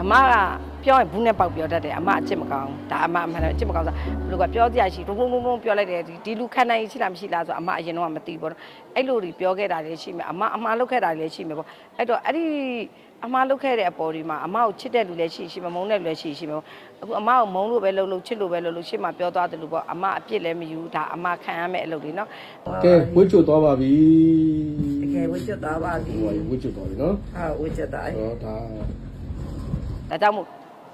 အမကပြောရင်ဘူးနဲ့ပေါက်ပြောတတ်တယ်အမအချစ်မကောင်းဘူးဒါအမအမှန်တယ်အချစ်မကောင်းဆိုဘယ်လိုကပြောကြရရှိဒုံဒုံဒုံဒုံပြောလိုက်တယ်ဒီဒီလူခံနိုင်ရှိလားမရှိလားဆိုအမအရင်တော့မသိဘူးပေါ့နော်အဲ့လိုတွေပြောခဲ့တာတွေရှိမယ်အမအမှားလုပ်ခဲ့တာတွေလည်းရှိမယ်ပေါ့အဲ့တော့အဲ့ဒီအမှားလုပ်ခဲ့တဲ့အပေါ်ဒီမှာအမကိုချစ်တဲ့လူလည်းရှိရှိမမုန်းတဲ့လူလည်းရှိရှိမယ်ပေါ့အခုအမကိုမုန်းလို့ပဲလုပ်လို့ချစ်လို့ပဲလုပ်လို့ရှေ့မှာပြောသွားတယ်လို့ပေါ့အမအပြစ်လည်းမယူဒါအမခံရမယ့်အလုပ်တွေနော်ကဲဝှစ်ကျွတ်သွားပါပြီတကယ်ဝှချသွားပါပြီဟိုဝှစ်ကျွတ်သွားပြီနော်ဟာဝှချသွားဟောဒါ ဒါကြောင့်မို့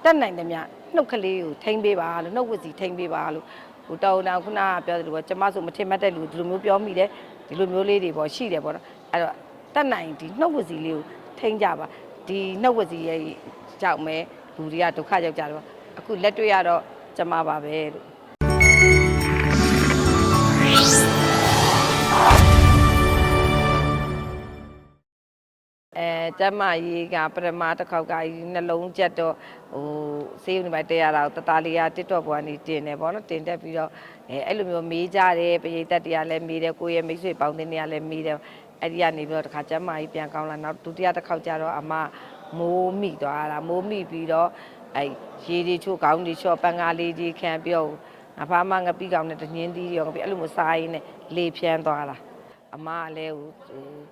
တက်နိုင်တယ်မြနှုတ်ကလေးကိုထိမ့်ပေးပါလို့နှုတ်ဝစီထိမ့်ပေးပါလို့ဟိုတောင်းတောင်းခုနကပြောတယ်လို့ပေါ့ကျမဆိုမထင်မှတ်တဲ့လူဒီလိုမျိုးပြောမိတယ်ဒီလိုမျိုးလေးတွေပေါ့ရှိတယ်ပေါ့နော်အဲ့တော့တက်နိုင်ဒီနှုတ်ဝစီလေးကိုထိမ့်ကြပါဒီနှုတ်ဝစီရဲ့ကြောက်မဲ့လူတွေကဒုက္ခရောက်ကြတယ်ပေါ့အခုလက်တွေ့ရတော့ကျမပါပဲလို့ အဲကျမကြီးကပရမတစ်ခေါက်ကကြီးနှလုံးကျက်တော့ဟိုဆေးရုံဒီမှာတက်ရတာကိုတသားလေးကတစ်တော့ပေါ်ကနေတင်တယ်ပေါ့နော်တင်တက်ပြီးတော့အဲအဲ့လိုမျိုးမေးကြတယ်ပရိသတ်တွေကလည်းမေးတယ်ကိုယ့်ရဲ့မိတ်ဆွေပေါင်းတင်တွေကလည်းမေးတယ်အဲ့ဒီကနေပြီးတော့တစ်ခါကျမကြီးပြန်ကောင်းလာနောက်ဒုတိယတစ်ခေါက်ကျတော့အမမိုးမိသွားတာမိုးမိပြီးတော့အဲရေဒီချိုးကောင်းဒီချော့ပန်းကားလေးကြီးခံပြီးတော့ငါဖားမငပိကောင်နဲ့တညင်းသီးရောငပိအဲ့လိုမျိုးစားရင်းနဲ့လေဖြန်းသွားတာ အမကလည်းဟို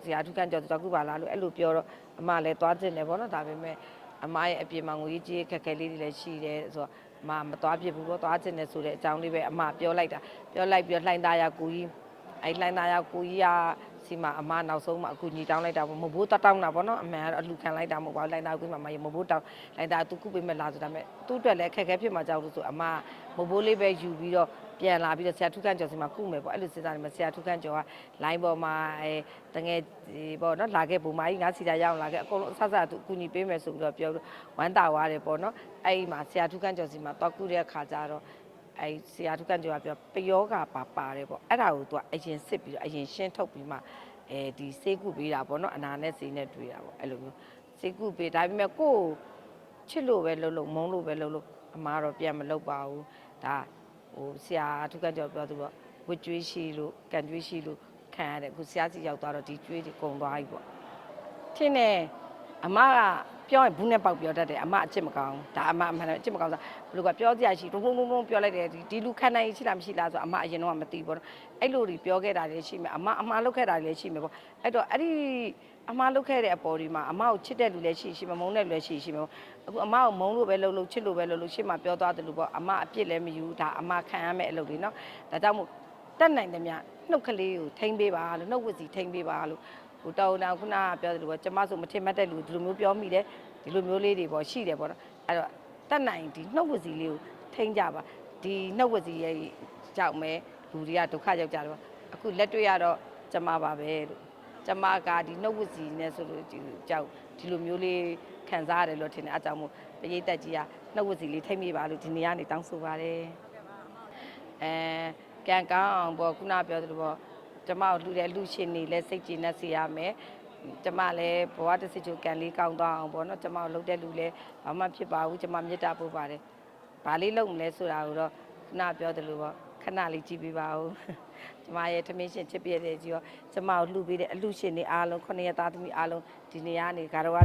ဇရာထုကန်ကြော်တော့ခုပါလားလို့အဲ့လိုပြောတော့အမလည်းသွားကျင်တယ်ဗောနော်ဒါပေမဲ့အမရဲ့အပြင်မှာငွေကြီးခက်ခဲလေးတွေလည်းရှိတယ်ဆိုတော့အမမသွားဖြစ်ဘူးဗောသွားကျင်တယ်ဆိုတဲ့အကြောင်းလေးပဲအမပြောလိုက်တာပြောလိုက်ပြီးတော့လှိုင်းသားရကိုကြီးအဲ့လှိုင်းသားရကိုကြီးကစီမအမနောက်ဆုံးမှအခုညီတောင်းလိုက်တာဗောမဘိုးတတောင်းတာဗောနော်အမှန်ကတော့အလူခံလိုက်တာမဟုတ်ပါဘူးလှိုင်းသားကိုကြီးမှမမဘိုးတောင်းလှိုင်းသားသူခုပေးမဲ့လားဆိုဒါပေမဲ့သူ့အတွက်လည်းအခက်အခဲဖြစ်မှာကြောက်လို့ဆိုအမမဘိုးလေးပဲယူပြီးတော့ ပြန်လာပြီးတော့ဆရာထုခန့်ကျော်စီမှာကုမယ်ပေါ့အဲ့လိုစဉ်းစားနေမှာဆရာထုခန့်ကျော်က line ပေါ်မှာအဲတငယ်ဒီပေါ့နော်လာခဲ့ပုံမကြီးငါစီတာရအောင်လာခဲ့အကုန်လုံးအဆဆသူအကူညီပေးမယ်ဆိုပြီးတော့ပြောလို့ဝမ်းတာသွားတယ်ပေါ့နော်အဲ့ဒီမှာဆရာထုခန့်ကျော်စီမှာတောက်ကုတဲ့အခါကျတော့အဲ့ဆရာထုခန့်ကျော်ကပြောပယောကပါပါတယ်ပေါ့အဲ့ဒါကိုသူကအရင်စစ်ပြီးတော့အရင်ရှင်းထုတ်ပြီးမှအဲဒီစေးကုပေးတာပေါ့နော်အနာနဲ့စေးနဲ့တွေ့တာပေါ့အဲ့လိုမျိုးစေးကုပေးဒါပေမဲ့ကိုယ်ချစ်လို့ပဲလှုပ်လို့မုန်းလို့ပဲလှုပ်လို့အမားတော့ပြန်မလုပ်ပါဘူးဒါ ဟိုဆရာအထုကကြောပြောသူပေါ့ဝတ်ကြွေးရှိလို့ကန်ကြွေးရှိလို့ခံရတယ်အခုဆရာစီရောက်သွားတော့ဒီကြွေးတွေကုန်သွားပြီပေါ့ထင်းတယ်အမကပြောရင်ဘူးနဲ့ပေါက်ပြောတတ်တယ်အမအချစ်မကောင်းဘူးဒါအမအမှန်တယ်အချစ်မကောင်းဆိုဘယ်လိုကပြောကြရရှိဒုံဒုံဒုံဒုံပြောလိုက်တယ်ဒီဒီလူခံနိုင်ရှိလားမရှိလားဆိုအမအရင်တော့မသိဘူးပေါ့နော်အဲ့လိုတွေပြောခဲ့တာတွေရှိမယ်အမအမှားလုပ်ခဲ့တာတွေလည်းရှိမယ်ပေါ့အဲ့တော့အဲ့ဒီ အမှားလုပ်ခဲ့တဲ့အပေါ်ဒီမှာအမကိုချစ်တဲ့လူလည်းရှိရှိမမုန်းတဲ့လူလည်းရှိရှိမယ်ပေါ့အခုအမကိုမုန်းလို့ပဲလုပ်လို့ချစ်လို့ပဲလုပ်လို့ရှေ့မှာပြောသွားတယ်လို့ပေါ့အမအပြစ်လည်းမယူဒါအမခံရမယ့်အလုပ်တွေနော်ဒါကြောင့်မို့တက်နိုင်တယ်မြနှုတ်ကလေးကိုထိမ့်ပေးပါလို့နှုတ်ဝစီထိမ့်ပေးပါလို့ဟိုတောင်းတောင်းခုနကပြောတယ်လို့ပေါ့ကျမဆိုမထင်မှတ်တဲ့လူဒီလိုမျိုးပြောမိတယ်ဒီလိုမျိုးလေးတွေပေါ့ရှိတယ်ပေါ့နော်အဲ့တော့တက်နိုင်ဒီနှုတ်ဝစီလေးကိုထိမ့်ကြပါဒီနှုတ်ဝစီရဲ့ကြောက်မဲ့လူတွေကဒုက္ခရောက်ကြတယ်ပေါ့အခုလက်တွေ့ရတော့ကျမပါပဲလို့ ကျမကဒီနှုတ်ဝစီနဲ့ဆိုလို့ဒီကြောက်ဒီလိုမျိုးလေးခံစားရတယ်လို့ထင်တယ်အကြောင်းမို့ပရိသတ်ကြီးကနှုတ်ဝစီလေးထိမ့်ပေးပါလို့ဒီနေ့ကနေတောင်းဆိုပါတယ်အဲကံကောင်းအောင်ပေါ့ခုနပြောသလိုပေါ့ကျမတို့လူတဲ့လူရှင်နေလဲစိတ်ကြည်နဲ့စီရမယ်ကျမလည်းဘဝတစ်စစ်ချိုကံလေးကောင်းသွားအောင်ပေါ့နော်ကျမတို့လှုပ်တဲ့လူလည်းဘာမှဖြစ်ပါဘူးကျမမေတ္တာပို့ပါတယ်ဘာလေးလုပ်မလဲဆိုတာကိုတော့ခုနပြောသလိုပေါ့ ခဏလေးကြည့်ပေးပါဦးကျမရဲ့ထမင်းရှင်ချစ်ပြည့်တဲ့ကြီးရောကျမကိုလှူပေးတဲ့အလူရှင်တွေအားလုံးခုနှစ်ရက်သားသမီးအားလုံးဒီနေရာကနေဂါရဝ